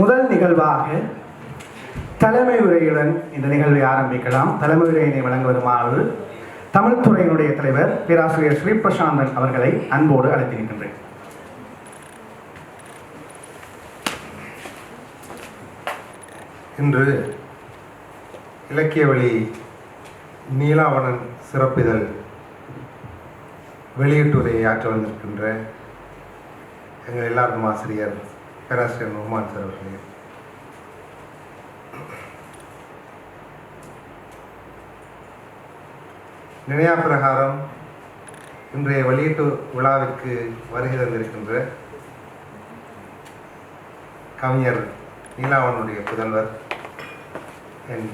முதல் நிகழ்வாக தலைமை உரையுடன் இந்த நிகழ்வை ஆரம்பிக்கலாம். தலைமை உரையினை வழங்குவதுமாறு தமிழ் துறையினுடைய தலைவர் பேராசிரியர் ஸ்ரீ பிரசாந்தன் அவர்களை அன்போடு அழைத்திருக்கின்றேன். இன்று இலக்கிய வழி நீலாவணன் சிறப்பிதழ் வெளியீட்டுரையை ஆற்ற வந்திருக்கின்ற எங்கள் எல்லாருக்கும் ஆசிரியர் பேராசிரியர் நுமான் சார் அவர்களே நினையா பிரகாரம் இன்றைய வெளியீட்டு விழாவிற்கு வருகை தந்திருக்கின்ற கவிஞர் நீலாவனுடைய புதல்வர் என்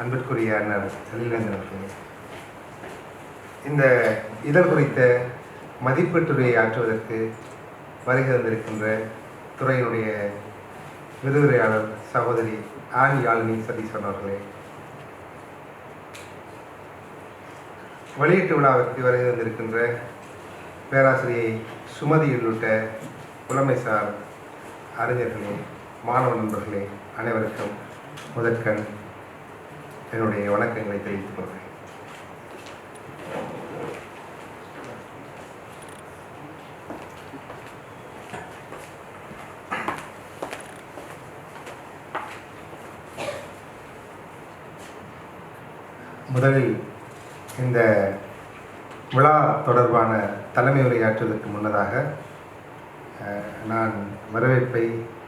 அன்பிற்குரிய அண்ணர் செல்லிலேந்திரன் அவர்களே. இந்த இதழ் குறித்த மதிப்பீட்டுரையை ஆற்றுவதற்கு வருகை தந்திருக்கின்ற துறையினுடைய விருதுரையாளர் சகோதரி ஆன் யாழினி சதீஸ்வரன் அவர்களே. வெளியீட்டு விழாவிற்கு வருகை வந்திருக்கின்ற பேராசிரியை சுமதி உள்ளிட்ட புலமைசார் அறிஞர்களே மாணவ நண்பர்களே அனைவருக்கும் முதற்கண் என்னுடைய வணக்கங்களை தெரிவித்துக் கொள்கிறேன். முதலில் இந்த விழா தொடர்பான தலைமை உரையாற்றுவதற்கு முன்னதாக நான் வரவேற்பை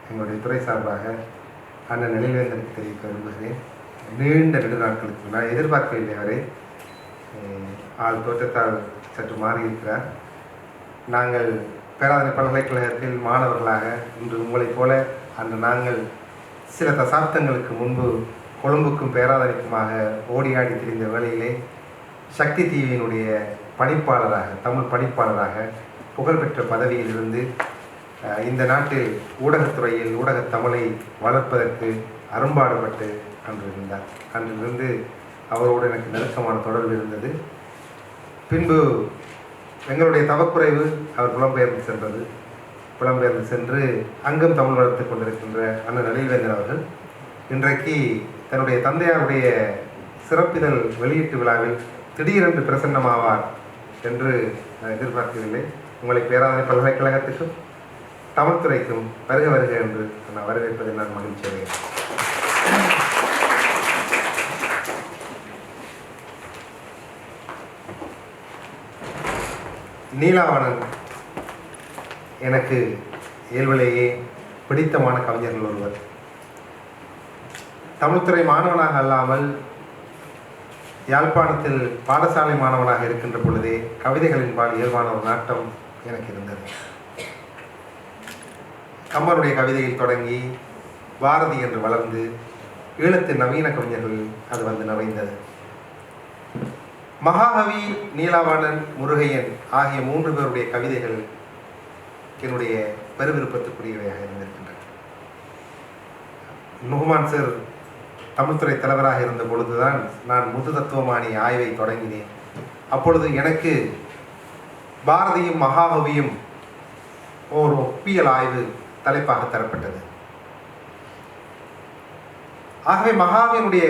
எங்களுடைய துறை சார்பாக அண்ணன் நிலைவேந்தனுக்கு தெரிவிக்க விரும்புகிறேன். நீண்ட நெடு நாட்களுக்கு நான் எதிர்பார்க்கவில்லை அவரை. ஆள் தோற்றத்தால் சற்று மாறியிருக்கிறார். நாங்கள் பேராதனை பல்கலைக்கழகத்தில் மாணவர்களாக இன்று உங்களைப் போல அன்று நாங்கள் சில தசாப்தங்களுக்கு முன்பு கொழும்புக்கும் பேராதனைக்குமாக ஓடி ஆடி திரிந்த வேளையிலே சக்தி டிவியினுடைய பணிப்பாளராக தமிழ் பணிப்பாளராக புகழ்பெற்ற பதவியிலிருந்து இந்த நாட்டில் ஊடகத்துறையில் ஊடக தமிழை வளர்ப்பதற்கு அரும்பாடுபட்டு அன்று இருந்தார் அன்றிலிருந்து அவரோடு எனக்கு நெருக்கமான தொடர்பு இருந்தது. பின்பு எங்களுடைய தவக்குறைவு அவர் புலம்பெயர்ந்து சென்றது. புலம்பெயர்ந்து சென்று அங்கும் தமிழ் வளர்த்துக் கொண்டிருக்கின்ற அண்ணன் நலிவேந்தர் அவர்கள் இன்றைக்கு தன்னுடைய தந்தையாருடைய சிறப்பிதழ் வெளியீட்டு விழாவில் திடீரென்று பிரசன்னமாவார் என்று நான் எதிர்பார்க்கவில்லை. உங்களை பேராதனை பல்கலைக்கழகத்துக்கும் தமிழ்துறைக்கும் வருக வருக என்று நான் வரவேற்பதில் நான் மகிழ்ச்சி அடைகிறேன். நீலாவணன் எனக்கு இயல்பிலேயே பிடித்தமான கவிஞர்கள் ஒருவர். தமிழ்துறை மாணவனாக அல்லாமல் யாழ்ப்பாணத்தில் பாடசாலை மாணவனாக இருக்கின்ற பொழுதே கவிதைகளின் பால் இயல்பான ஒரு நாட்டம் எனக்கு இருந்தது. கம்மருடைய கவிதையில் தொடங்கி பாரதி என்று வளர்ந்து ஈழத்து நவீன கவிஞர்கள் அது வந்து நிறைந்தது. மகாகவி நீலாவணன் முருகையன் ஆகிய மூன்று பேருடைய கவிதைகள் என்னுடைய பெருவிருப்பத்துக்குரியவையாக இருந்திருக்கின்றன. நுகுமான் சார் தமிழ்துறை தலைவராக இருந்த பொழுதுதான் நான் முத்து தத்துவமானி ஆய்வை தொடங்கினேன். அப்பொழுது எனக்கு பாரதியும் மகாகவியும் ஓர் ஒப்பியல் ஆய்வு தலைப்பாக தரப்பட்டது. ஆகவே மகாவினுடைய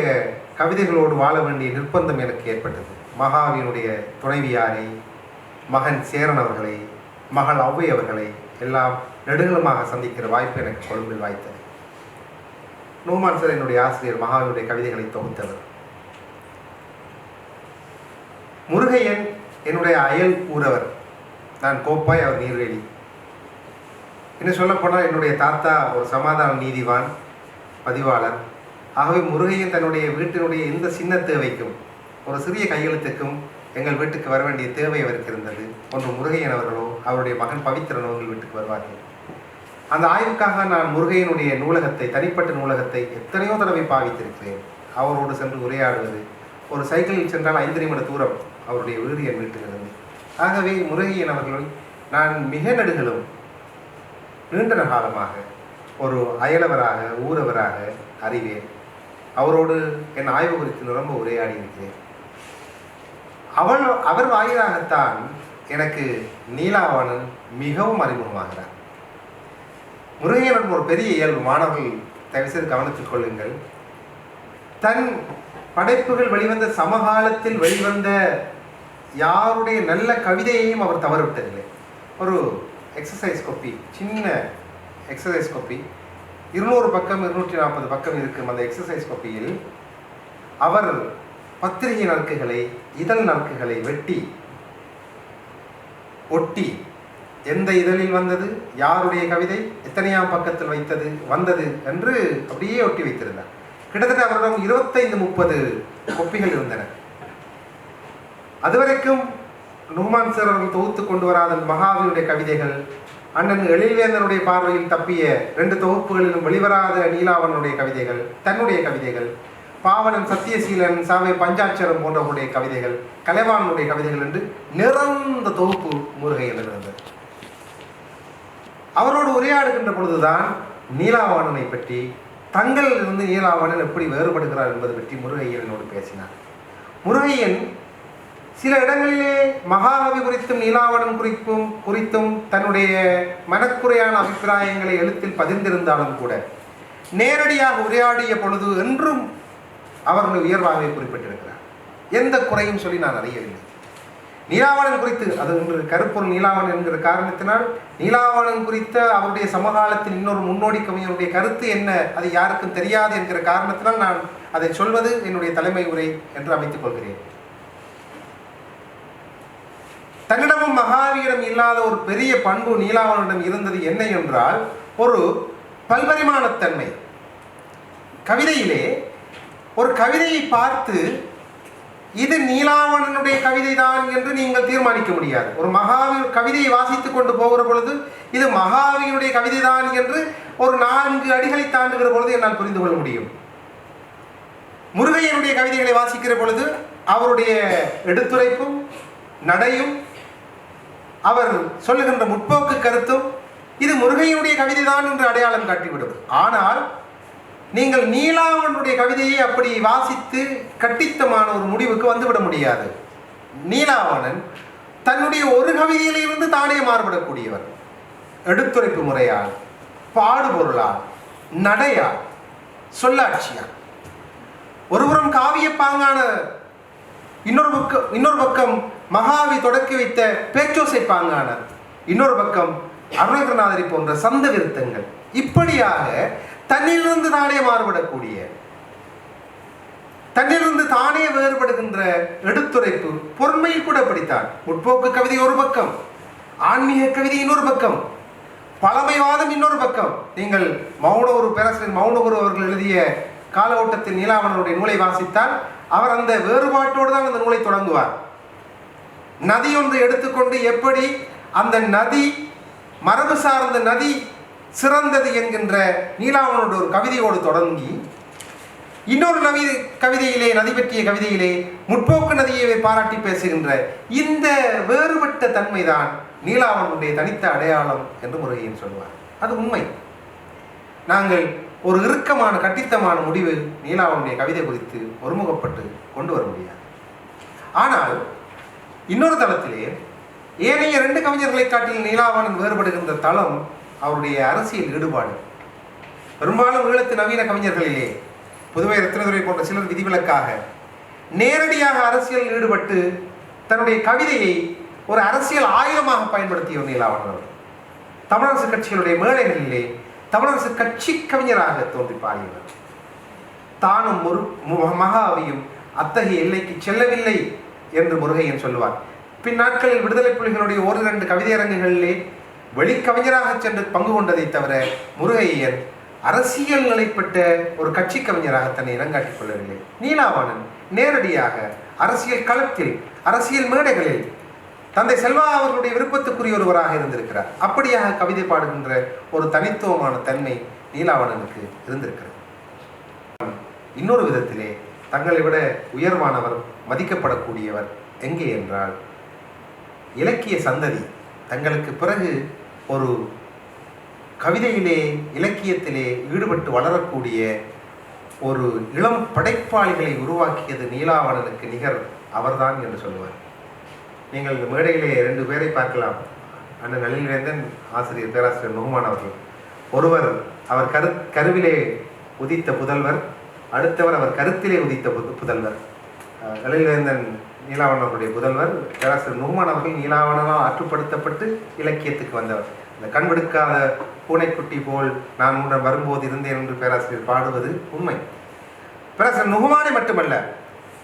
கவிதைகளோடு வாழ வேண்டிய நிர்பந்தம் எனக்கு ஏற்பட்டது. மகாவினுடைய துணைவியாரை மகன் சேரன் அவர்களை மகள் ஔவை அவர்களை எல்லாம் நெடுங்கலமாக சந்திக்கிற வாய்ப்பு எனக்கு கொழும்பில் வாய்த்தது. நூமான் சார் என்னுடைய ஆசிரியர் மகாவினுடைய கவிதைகளை தொகுத்தவர். முருகையன் என்னுடைய அயல் ஊரவர். நான் கோப்பாய் அவர் நீர்வேலி. இன்னும் சொல்லப்போனால் என்னுடைய தாத்தா ஒரு சமாதான நீதிவான் பதிவாளர். ஆகவே முருகையன் தன்னுடைய வீட்டினுடைய எந்த சின்ன தேவைக்கும் ஒரு சிறிய கையெழுத்துக்கும் எங்கள் வீட்டுக்கு வர வேண்டிய தேவை அவருக்கு இருந்தது. ஒன்று முருகையன் அவர்களோ அவருடைய மகன் பவித்திரனோ எங்கள் வீட்டுக்கு வருவார்கள். அந்த ஆய்வுக்காக நான் முருகையனுடைய நூலகத்தை தனிப்பட்ட நூலகத்தை எத்தனையோ தடவை பாவித்திருக்கிறேன். அவரோடு சென்று உரையாடுவது ஒரு சைக்கிளில் சென்றால் ஐந்து நிமிட தூரம் அவருடைய வீடு என் வீட்டிலிருந்து. ஆகவே முருகையன் அவர்களை நான் மிக நடுகளும் நீண்ட காலமாக ஒரு அயலவராக ஊரவராக அறிவேன். அவரோடு என் ஆய்வு குறித்து நிரம்ப உரையாடி இருக்கிறேன் அவள் அவர் வாயிலாகத்தான் எனக்கு நீலாவணன் மிகவும் அறிமுகமாகிறார். முருகையன் ஒரு பெரிய இயல்பு. மாணவர்கள் தயவுசெய்து கவனித்துக் கொள்ளுங்கள். தன் படைப்புகள் வெளிவந்த சமகாலத்தில் வெளிவந்த யாருடைய நல்ல கவிதையையும் அவர் தவறவிட்டதில்லை. ஒரு எக்ஸசைஸ் கொப்பி சின்ன எக்ஸசைஸ் கொப்பி இருநூறு பக்கம் இருநூற்றி நாற்பது பக்கம் இருக்கும் அந்த எக்ஸசைஸ் கொப்பியில் அவர் பத்திரிகை நறுக்குகளை இதழ் நறுக்குகளை வெட்டி ஒட்டி எந்த இதழில் வந்தது? யாருடைய கவிதை? எத்தனையாம் பக்கத்தில் வைத்தது? வந்தது என்று அப்படியே ஒட்டி வைத்திருந்தார். கிட்டத்தட்ட அவரிடம் இருபத்தைந்து முப்பது கொப்பிகள் இருந்தன. அதுவரைக்கும் நுகுமான் சார் அவர்கள் தொகுத்து கொண்டு வராத மகாவினுடைய கவிதைகள் அண்ணன் எழில்வேந்தனுடைய பார்வையில் தப்பிய ரெண்டு தொகுப்புகளிலும் வெளிவராத நீலாவனுடைய கவிதைகள் தன்னுடைய கவிதைகள் பாவனன் சத்தியசீலன் சாவே பஞ்சாட்சரம் போன்றவருடைய கவிதைகள் கலைவானுடைய கவிதைகள் என்று நிறந்த தொகுப்பு முருகையில் இருந்தது. அவரோடு உரையாடுகின்ற பொழுதுதான் நீலாவணனை பற்றி தங்களிலிருந்து நீலாவணன் எப்படி வேறுபடுகிறார் என்பது பற்றி முருகையனோடு பேசினார். முருகையன் சில இடங்களிலே மகாகவி குறித்தும் நீலாவணன் குறிப்பும் குறித்தும் தன்னுடைய மனக்குறையான அபிப்பிராயங்களை எழுத்தில் பதிந்திருந்தாலும் கூட நேரடியாக உரையாடிய பொழுது என்றும் அவருடைய உயர்வாகவே குறிப்பிட்டிருக்கிறார். எந்த குறையும் சொல்லி நான் அறியவில்லை நீலாவணன் குறித்து அது இன்று கருப்பொருள் நீலாவணன் என்கிற காரணத்தினால் நீலாவணன் குறித்த அவருடைய சமகாலத்தின் இன்னொரு முன்னோடி கவிஞருடைய கருத்து என்ன அது யாருக்கும் தெரியாது என்கிற காரணத்தினால் நான் அதை சொல்வது என்னுடைய தலைமை உரை என்று அமைத்துக் கொள்கிறேன். தன்னிடமும் மகாவீரம் இல்லாத ஒரு பெரிய பண்பு நீலாவனிடம் இருந்தது என்ன என்றால் ஒரு பல்பரிமாணத்தன்மை. கவிதையிலே ஒரு கவிதையை பார்த்து இது நீலாவணனுடைய கவிதை தான் என்று நீங்கள் தீர்மானிக்க முடியாது. ஒரு மகாவீர் கவிதையை வாசித்துக் கொண்டு போகிற பொழுது இது மகாவீருடைய கவிதை தான் என்று ஒரு நான்கு அடிகளை தாண்டுகிற பொழுது என்னால் புரிந்து கொள்ள முடியும். முருகையனுடைய கவிதைகளை வாசிக்கிற பொழுது அவருடைய எடுத்துரைப்பும் நடையும் அவர் சொல்லுகின்ற முற்போக்கு கருத்தும் இது முருகையனுடைய கவிதை தான் என்று அடையாளம் காட்டிவிடும். ஆனால் நீங்கள் நீலாவனுடைய கவிதையை அப்படி வாசித்து கட்டித்தமான ஒரு முடிவுக்கு வந்துவிட முடியாது. நீலாவணன் தன்னுடைய ஒரு கவிதையிலிருந்து தானே மாறுபடக்கூடியவர். எடுத்துரைப்பு முறையால் பாடுபொருளால் நடையால் சொல்லாட்சியால். ஒருபுறம் காவிய பாங்கான இன்னொரு பக்கம் இன்னொரு பக்கம் மகாவி தொடக்கி வைத்த பேச்சோசை பாங்கான இன்னொரு பக்கம் அருணகிரநாதரை போன்ற சந்த விருத்தங்கள். இப்படியாக தன்னிலிருந்து தானே மாறுபடக்கூடிய. தன்னிலிருந்து தானே வேறுபடுகின்ற எடுத்துரைப்பு பொறுமையில் கூட படித்தான். முற்போக்கு கவிதை ஒரு பக்கம் ஆன்மீக கவிதை இன்னொரு பக்கம் பழமைவாதம் இன்னொரு பக்கம். நீங்கள் மௌனகுரு பேராசிரியர் மௌனகுரு அவர்கள் எழுதிய கால ஓட்டத்தில் நீலாவணனுடைய நூலை வாசித்தால் அவர் அந்த வேறுபாட்டோடு தான் அந்த நூலை தொடங்குவார். நதி ஒன்று எடுத்துக்கொண்டு எப்படி அந்த நதி மரபு சார்ந்த நதி சிறந்தது என்கின்ற நீலாவனோட ஒரு கவிதையோடு தொடங்கி இன்னொரு நவி கவிதையிலே நதி பற்றிய கவிதையிலே முற்போக்கு நதியை பாராட்டி பேசுகின்ற இந்த வேறுபட்ட தன்மைதான் நீலாவனுடைய தனித்த அடையாளம் என்று முருகையன் சொல்வார் அது உண்மை. நாங்கள் ஒரு இறுக்கமான கட்டித்தமான முடிவு நீலாவனுடைய கவிதை குறித்து ஒருமுகப்பட்டு கொண்டு வர முடியாது. ஆனால் இன்னொரு தளத்திலே ஏனைய ரெண்டு கவிஞர்களை காட்டில் நீலாவணன் வேறுபடுகின்ற தளம் அவருடைய அரசியல் ஈடுபாடு. பெரும்பாலும் ஈழத்து நவீன கவிஞர்களிலே புதுவை ரத்னதுரை போன்ற சிலர் விதிவிலக்காக நேரடியாக அரசியல் ஈடுபட்டு தன்னுடைய கவிதையை ஒரு அரசியல் ஆயுதமாக பயன்படுத்திய ஒரு நீலாவணன் தமிழரசு கட்சிகளுடைய மேடைகளிலே தமிழரசு கட்சி கவிஞராக தோன்றி பாடியவர். தானும் ஒரு மு- அத்தகைய எல்லைக்கு செல்லவில்லை என்று முருகையன் சொல்லுவார். பின் நாட்களில் விடுதலை புலிகளுடைய ஒரு இரண்டு கவிதையரங்குகளிலே வெளிக்கவிஞராக சென்று பங்கு கொண்டதை தவிர முருகையன் அரசியல் நிலைப்பட்ட ஒரு கட்சி கவிஞராக தன்னை இனங்காட்டிக் கொள்ளவில்லை. நீலாவணன் நேரடியாக அரசியல் களத்தில் அரசியல் மேடைகளில் தந்தை செல்வா அவர்களுடைய விருப்பத்துக்குரிய ஒருவராக இருந்திருக்கிறார். அப்படியாக கவிதை பாடுகின்ற ஒரு தனித்துவமான தன்மை நீலாவணனுக்கு இருந்திருக்கிறது. இன்னொரு விதத்திலே தங்களை விட உயர்வானவர் மதிக்கப்படக்கூடியவர் எங்கே என்றால் இலக்கிய சந்ததி தங்களுக்கு பிறகு ஒரு கவிதையிலே இலக்கியத்திலே ஈடுபட்டு வளரக்கூடிய ஒரு இளம் படைப்பாளிகளை உருவாக்கியது நீலாவணனுக்கு நிகர் அவர்தான் என்று சொல்லுவார். நீங்கள் இந்த மேடையிலே ரெண்டு பேரை பார்க்கலாம். அண்ணன் நளில்வேந்தன் ஆசிரியர் பேராசிரியர் நுகுமான் அவர்கள். ஒருவர் அவர் கரு கருவிலே உதித்த புதல்வர் அடுத்தவர் அவர் கருத்திலே உதித்த புத- புதல்வர். அஹ் நீலாவணனுடைய புதல்வர் பேராசிரியர் நுகமான் அவர்கள் நீலாவணனால் ஆற்றுப்படுத்தப்பட்டு இலக்கியத்துக்கு வந்தவர். இந்த கண்வெடுக்காத பூனைக்குட்டி போல் நான் உடன் வரும்போது இருந்தேன் என்று பேராசிரியர் பாடுவது உண்மை. பேராசிரியர் நுகமானை மட்டுமல்ல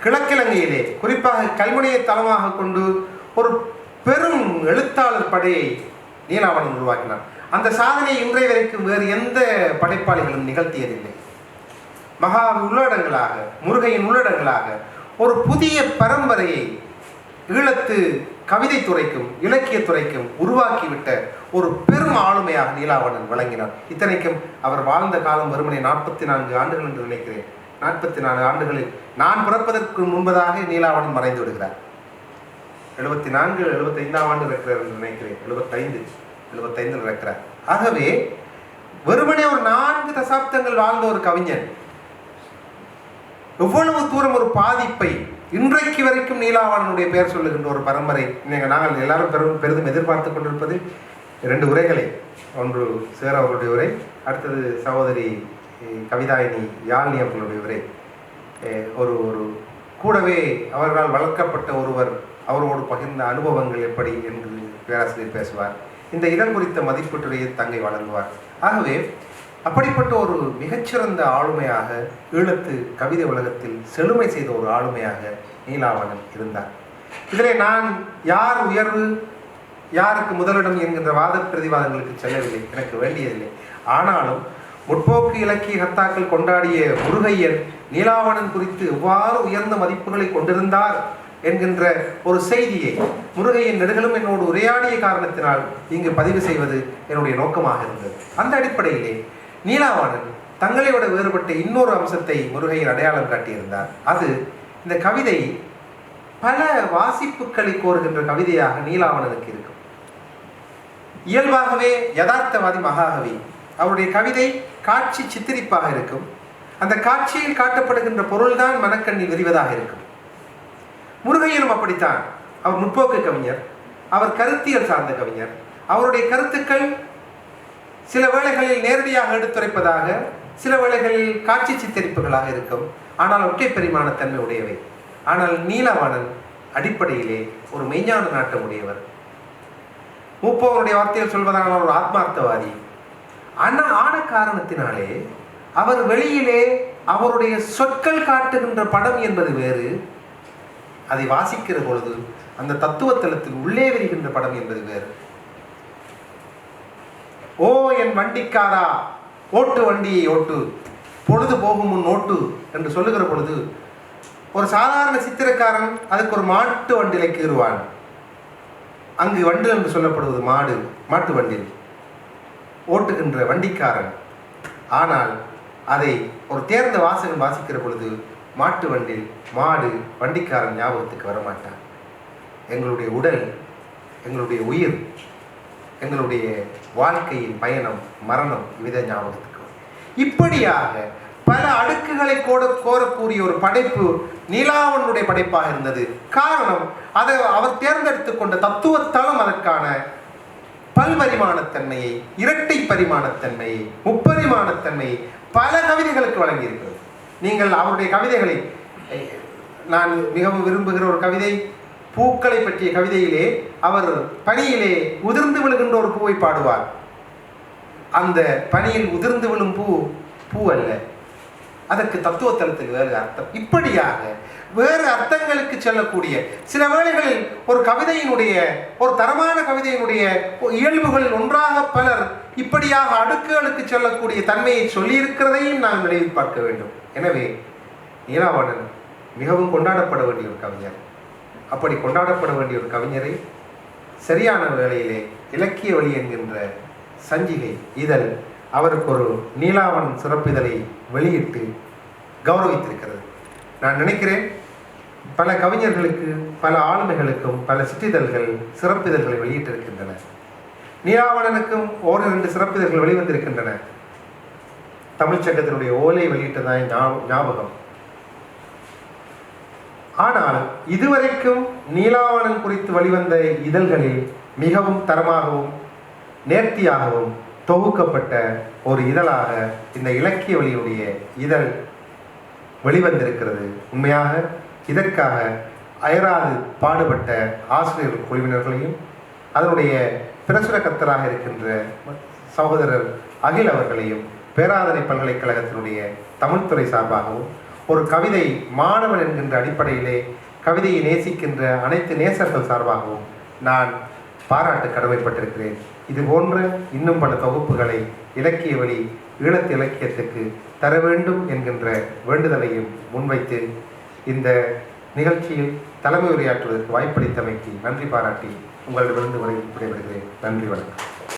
கிழக்கிழங்கையிலே குறிப்பாக கல்முனையை தளமாக கொண்டு ஒரு பெரும் எழுத்தாளர் படையை நீலாவணன் உருவாக்கினார். அந்த சாதனையை இன்றைய வரைக்கும் வேறு எந்த படைப்பாளிகளும் நிகழ்த்தியதில்லை. மகா உள்ளடங்களாக முருகையின் உள்ளடங்களாக ஒரு புதிய பரம்பரையை ஈழத்து கவிதை துறைக்கும் இலக்கிய துறைக்கும் உருவாக்கிவிட்ட ஒரு பெரும் ஆளுமையாக நீலாவணன் விளங்கினார். இத்தனைக்கும் அவர் வாழ்ந்த காலம் வெறுமனே நாற்பத்தி நான்கு ஆண்டுகள் என்று நினைக்கிறேன். நாற்பத்தி நான்கு ஆண்டுகளில் நான் பிறப்பதற்கு முன்பதாக நீலாவணன் மறைந்து விடுகிறார். எழுபத்தி நான்கு எழுபத்தைந்தாம் ஆண்டு இருக்கிறார் என்று நினைக்கிறேன். எழுபத்தைந்து எழுபத்தைந்து இருக்கிறார் ஆகவே வெறுமனே ஒரு நான்கு தசாப்தங்கள் வாழ்ந்த ஒரு கவிஞன் எவ்வளவு தூரம் ஒரு பாதிப்பை இன்றைக்கு வரைக்கும் நீலாவணனுடைய பெயர் சொல்லுகின்ற ஒரு பரம்பரை நீங்கள் நாங்கள் எல்லாரும் பெரும் பெரிதும் எதிர்பார்த்து கொண்டிருப்பது இரண்டு உரைகளை. ஒன்று சேர் அவர்களுடைய உரை அடுத்தது சகோதரி கவிதாயினி யாழ்னி அவர்களுடைய உரை. ஒரு ஒரு கூடவே அவர்களால் வளர்க்கப்பட்ட ஒருவர் அவரோடு பகிர்ந்த அனுபவங்கள் எப்படி என்று பேராசிரியர் பேசுவார். இந்த இடம் குறித்த மதிப்பீட்டுரையை தங்கை வழங்குவார். ஆகவே அப்படிப்பட்ட ஒரு மிகச்சிறந்த ஆளுமையாக ஈழத்து கவிதை உலகத்தில் செழுமை செய்த ஒரு ஆளுமையாக நீலாவணன் இருந்தார். இதிலே நான் யார் உயர்வு யாருக்கு முதலிடம் என்கின்ற வாத பிரதிவாதங்களுக்கு செல்லவில்லை எனக்கு வேண்டியதில்லை. ஆனாலும் முற்போக்கு இலக்கிய கத்தாக்கள் கொண்டாடிய முருகையன் நீலாவணன் குறித்து எவ்வாறு உயர்ந்த மதிப்புகளை கொண்டிருந்தார் என்கின்ற ஒரு செய்தியை முருகையின் நெடுகளும் என்னோடு உரையாடிய காரணத்தினால் இங்கு பதிவு செய்வது என்னுடைய நோக்கமாக இருந்தது. அந்த அடிப்படையிலே நீலாவணன் தங்களை விட வேறுபட்ட இன்னொரு அம்சத்தை முருகையில் அடையாளம் காட்டியிருந்தார். அது இந்த கவிதை பல வாசிப்புகளை கோருகின்ற கவிதையாக நீலாவணனுக்கு இருக்கும். இயல்பாகவே யதார்த்தவாதி மகாகவி அவருடைய கவிதை காட்சி சித்திரிப்பாக இருக்கும். அந்த காட்சியில் காட்டப்படுகின்ற பொருள்தான் மனக்கண்ணில் விரிவதாக இருக்கும். முருகையனும் அப்படித்தான். அவர் முற்போக்கு கவிஞர் அவர் கருத்தியல் சார்ந்த கவிஞர். அவருடைய கருத்துக்கள் சில வேளைகளில் நேரடியாக எடுத்துரைப்பதாக சில வேளைகளில் காட்சி சித்தரிப்புகளாக இருக்கும். ஆனால் ஒற்றை பெருமான தன்மை உடையவை. ஆனால் நீலவாணன் அடிப்படையிலே ஒரு மெய்ஞான நாட்டம் உடையவர். மூப்பவருடைய வார்த்தையில் சொல்வதாக ஒரு ஆத்மார்த்தவாதி. ஆனால் ஆன காரணத்தினாலே அவர் வெளியிலே அவருடைய சொற்கள் காட்டுகின்ற படம் என்பது வேறு. அதை வாசிக்கிற பொழுது அந்த தத்துவத்தலத்தில் உள்ளே வருகின்ற படம் என்பது வேறு. ஓ என் வண்டிக்காரா? ஓட்டு வண்டியை ஓட்டு. பொழுது போகும் முன் ஓட்டு என்று சொல்லுகிற பொழுது ஒரு சாதாரண சித்திரக்காரன் அதுக்கு ஒரு மாட்டு வண்டியில கீறுவான். அங்கு வண்டில் என்று சொல்லப்படுவது மாடு மாட்டு வண்டில் ஓட்டுகின்ற வண்டிக்காரன். ஆனால் அதை ஒரு தேர்ந்த வாசகன் வாசிக்கிற பொழுது மாட்டு வண்டில் மாடு வண்டிக்காரன் ஞாபகத்துக்கு வரமாட்டான். எங்களுடைய உடல் எங்களுடைய உயிர் எங்களுடைய வாழ்க்கையின் பயணம் மரணம் இவ்வித ஞாபகத்துக்கு. இப்படியாக பல அடுக்குகளை கோட கோரக்கூடிய ஒரு படைப்பு நீலாவனுடைய படைப்பாக இருந்தது. காரணம் அதை அவர் தேர்ந்தெடுத்து கொண்ட தத்துவத்தளம் அதற்கான பல்பரிமாணத்தன்மையை இரட்டை பரிமாணத்தன்மையை முப்பரிமாணத்தன்மையை பல கவிதைகளுக்கு வழங்கியிருக்கிறது. நீங்கள் அவருடைய கவிதைகளை நான் மிகவும் விரும்புகிற ஒரு கவிதை பூக்களை பற்றிய கவிதையிலே அவர் பனியிலே உதிர்ந்து விழுகின்ற ஒரு பூவை பாடுவார். அந்த பனியில் உதிர்ந்து விழும் பூ பூ அல்ல. அதற்கு தத்துவத்தலத்துக்கு வேறு அர்த்தம். இப்படியாக வேறு அர்த்தங்களுக்கு செல்லக்கூடிய சில வேளைகளில் ஒரு கவிதையினுடைய ஒரு தரமான கவிதையினுடைய இயல்புகளில் ஒன்றாக பலர் இப்படியாக அடுக்குகளுக்கு செல்லக்கூடிய தன்மையை சொல்லியிருக்கிறதையும் நாம் நினைவில் பார்க்க வேண்டும். எனவே நீலாவணன் மிகவும் கொண்டாடப்பட வேண்டிய ஒரு கவிஞர். அப்படி கொண்டாடப்பட வேண்டிய ஒரு கவிஞரை சரியான வேளையிலே இலக்கிய வழி என்கின்ற சஞ்சிகை இதழ் அவருக்கு ஒரு நீலாவணன் சிறப்பிதழை வெளியிட்டு கௌரவித்திருக்கிறது. நான் நினைக்கிறேன் பல கவிஞர்களுக்கு பல ஆளுமைகளுக்கும் பல சிற்றிதழ்கள் சிறப்பிதழ்களை வெளியிட்டிருக்கின்றன. நீலாவணனுக்கும் ஓர் இரண்டு சிறப்பிதழ்கள் வெளிவந்திருக்கின்றன. தமிழ்ச்சங்கத்தினுடைய ஓலை வெளியிட்டதாய் ஞாபகம். ஆனால் இதுவரைக்கும் நீலாவணன் குறித்து வெளிவந்த இதழ்களில் மிகவும் தரமாகவும் நேர்த்தியாகவும் தொகுக்கப்பட்ட ஒரு இதழாக இந்த இலக்கிய வழியுடைய இதழ் வெளிவந்திருக்கிறது. உண்மையாக இதற்காக அயராது பாடுபட்ட ஆசிரியர் குழுவினர்களையும் அதனுடைய பிரசுரகர்த்தராக இருக்கின்ற சகோதரர் அகில் அவர்களையும் பேராதனை பல்கலைக்கழகத்தினுடைய தமிழ்துறை சார்பாகவும் ஒரு கவிதை மாணவன் என்கின்ற அடிப்படையிலே கவிதையை நேசிக்கின்ற அனைத்து நேசர்கள் சார்பாகவும் நான் பாராட்டு கடமைப்பட்டிருக்கிறேன். இது போன்ற இன்னும் பல தொகுப்புகளை இலக்கிய வழி ஈழத்து இலக்கியத்துக்கு தர வேண்டும் என்கின்ற வேண்டுதலையும் முன்வைத்து இந்த நிகழ்ச்சியில் தலைமை உரையாற்றுவதற்கு வாய்ப்பளித்தமைக்கு நன்றி பாராட்டி உங்களிடமிருந்து உரை விடைபெறுகிறேன். நன்றி வணக்கம்.